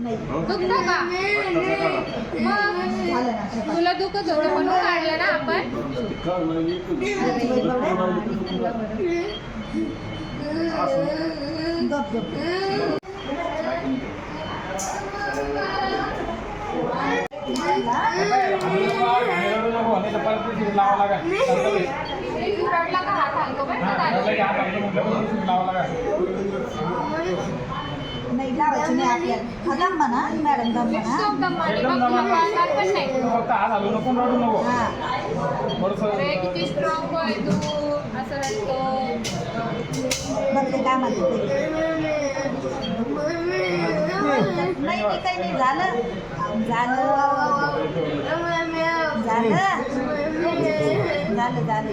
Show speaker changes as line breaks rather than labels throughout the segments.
दुखतं का? मग तुला दुखत होतं म्हणून काढलं ना आपण? तू रडला का हात हलतो बरं का दादा?
नाही लावायची नाही आपल्याला हा दम म्हणा मॅडम दम म्हणा
बघ
हा
किती स्ट्रॉंग आहे तू असं
काय म्हणते ते. नाही ते काही नाही झालं झालं झालं झालं झालं झालं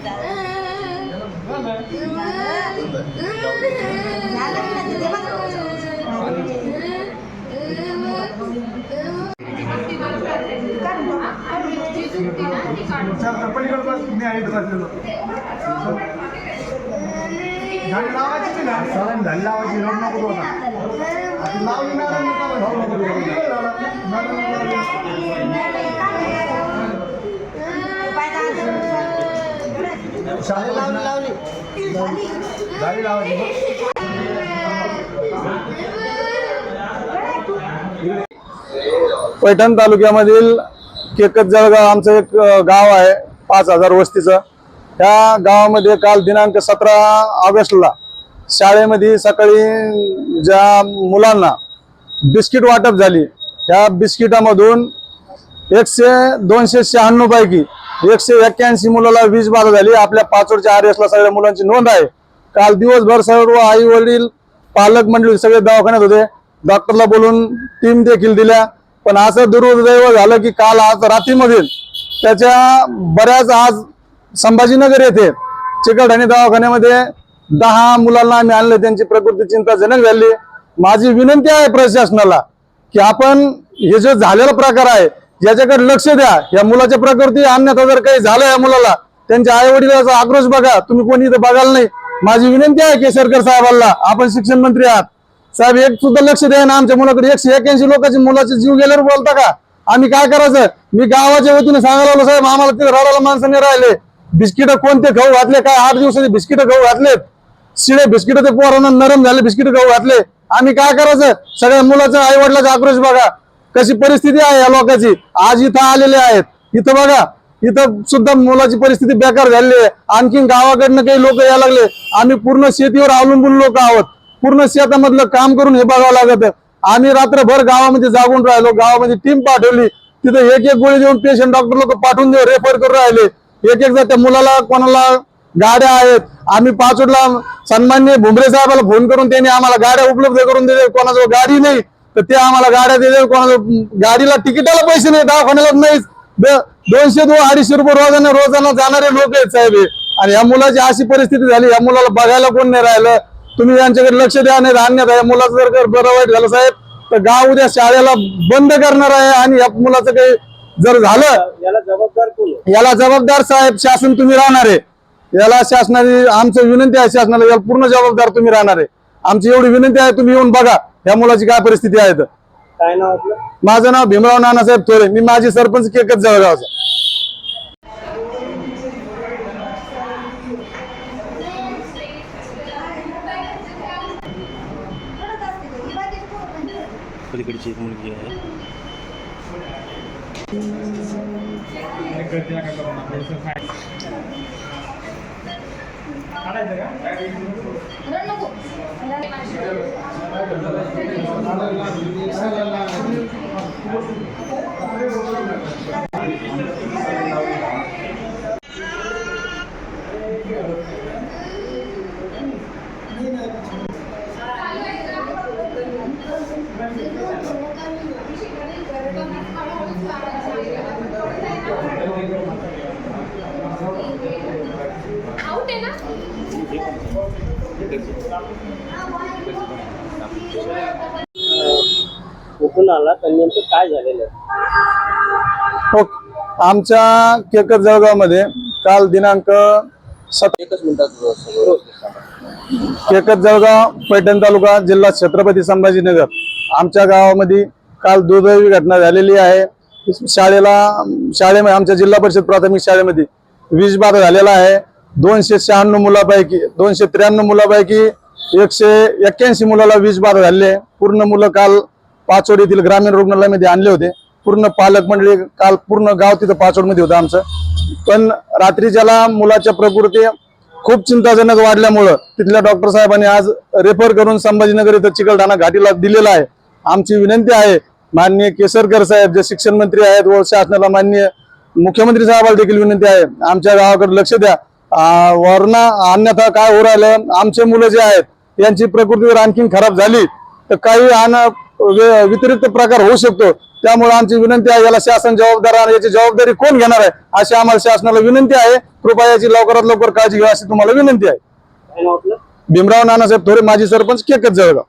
झालं की
झाली लावायची रोड नको लावली लावली झाली लावायची
पैठण तालुक्यामधील केकत जळगाव आमचं एक गाव आहे पाच हजार वस्तीचं. त्या गावामध्ये काल दिनांक सतरा ऑगस्टला शाळेमध्ये सकाळी ज्या मुलांना बिस्किट वाटप झाली त्या बिस्किटामधून एकशे दोनशे शहाण्णव पैकी एकशे एक्क्याऐंशी मुलाला वीज बाधा झाली. आपल्या पाचोडच्या आर सगळ्या मुलांची नोंद आहे. काल दिवसभर सर्व आई वडील पालक मंडळी सगळे दवाखान्यात होते. डॉक्टरला बोलून टीम देखील दिल्या. पण असं दुर्दैव झालं की काल आज रात्रीमधील त्याच्या बऱ्याच आज संभाजीनगर येथे चिकलठाणे दवाखान्यामध्ये दहा मुलांना आम्ही आणले त्यांची प्रकृती चिंताजनक झाली. माझी विनंती आहे प्रशासनाला की आपण हे जे झालेला प्रकार आहे याच्याकडे लक्ष द्या. या मुलाच्या प्रकृती आणण्याचा जर काही झालं या मुलाला त्यांच्या आई वडिलाचा आक्रोश बघा. तुम्ही कोणी इथं बघाल नाही. माझी विनंती आहे केसरकर साहेबांना आपण शिक्षण मंत्री आहात. साहेब एक सुद्धा लक्ष द्या ना आमच्या मुलाकडे. एकशे एक्याऐंशी लोकांची मुलाचे जीव गेल्यावर बोलता का? आम्ही काय करायचं? मी गावाच्या वतीने सांगायला लागलो साहेब आम्हाला तिथे रडायला माणसं नाही राहिले. बिस्किट कोणते खाऊ घातले? काय आठ दिवसाचे बिस्किट खाऊ घातलेत? शिळे बिस्किट ते पोरांना नरम झाले बिस्किट खाऊ घातले. आम्ही काय करायचं? सगळ्या मुलाचं आई वडिलाचा आक्रोश बघा. कशी परिस्थिती आहे या लोकांची? आज इथं आलेले आहेत. इथं बघा. इथं सुद्धा मुलाची परिस्थिती बेकार झालेली आहे. आणखीन गावाकडनं काही लोक यायला लागले. आम्ही पूर्ण शेतीवर अवलंबून लोक आहोत. पूर्ण शेतामधलं काम करून हे बघावं लागत. आम्ही रात्रभर गावामध्ये जागून राहिलो गावामध्ये टीम पाठवली. तिथे एक एक गोळी देऊन पेशंट डॉक्टर लोक पाठवून देऊ रेफर करून राहिले. एक एक त्या मुलाला कोणाला गाड्या आहेत? आम्ही पाचोडला सन्मान्य भुमरे साहेबाला फोन करून त्यांनी आम्हाला गाड्या उपलब्ध करून दिले कोणाजवळ गाडी नाही तर ते आम्हाला गाड्या दिले कोणाजवळ गाडीला तिकिटाला पैसे नाही दवाखान्याला नाहीच. द- दोनशे दोन अडीचशे रुपये रोजाने रोजाना जाणारे लोक आहेत साहेब आणि या मुलाची अशी परिस्थिती झाली या मुलाला बघायला कोण नाही राहिलं. तुम्ही यांच्याकडे लक्ष द्या नाही अन्यथा या मुलाचं जर बरं वाईट झालं साहेब तर गाव उद्या शाळेला बंद करणार आहे आणि या मुलाचं काही जर झालं
याला जबाबदार कोण आहे?
याला जबाबदार साहेब शासन तुम्ही राहणार आहे. याला शासनाने आमचं विनंती आहे शासनाला याला पूर्ण जबाबदार तुम्ही राहणार आहे. आमची एवढी विनंती आहे तुम्ही येऊन बघा या मुलाची काय परिस्थिती आहे तर.
काय नाव आपलं?
माझं नाव भीमराव नानासाहेब थोरे. मी माझी सरपंच केकच जळगावचा.
पलीकडची एक मुलगी आहे.
आउट आहे ना
कुठून आला नेमकं काय झालेलं
हो आमच्या केकत जळगावमध्ये काल दिनांक सत
एकच मिनिटात
केकत जळगाव पैठण तालुका जिल्हा छत्रपती संभाजीनगर. आमच्या गावामध्ये काल दुर्दैवी घटना झालेली आहे. शाळेला शाळेमध्ये आमच्या जिल्हा परिषद प्राथमिक शाळेमध्ये वीज बाद झालेला आहे. दोनशे शहाण्णव मुलापैकी दोनशे त्र्याण्णव मुलापैकी एकशे एक्क्याऐंशी मुलाला वीज बाद झालेली आहे. पूर्ण मुलं काल पाचोड येथील ग्रामीण रुग्णालयामध्ये आणले होते. पूर्ण पालक मंडळी काल पूर्ण गाव तिथं पाचोडमध्ये होतं आमचं. पण रात्री ज्याला मुलाच्या प्रकृती खूप चिंताजनक वाढल्यामुळं तिथल्या डॉक्टर साहेबांनी आज रेफर करून संभाजीनगर इथं चिकलठाणा घाटीला दिलेला आहे. आमची विनंती आहे माननीय केसरकर साहेब जे शिक्षण मंत्री आहेत व शासनाला माननीय मुख्यमंत्री साहेबाला देखील विनंती आहे आमच्या गावाकडे लक्ष द्या. आ, वरना अन्यथा काय हो राहिलं आमचे मुलं जे आहेत यांची प्रकृती जर आणखीन खराब झाली तर काही अन व्यतिरिक्त प्रकार होऊ शकतो. त्यामुळे आमची विनंती आहे याला शासन जबाबदार आहे याची जबाबदारी कोण घेणार आहे अशी आम्हाला शासनाला विनंती आहे. कृपया याची लवकरात लवकर काळजी घ्या अशी तुम्हाला विनंती आहे. भीमराव नानासाहेब थोरे माजी सरपंच केकत जळगाव.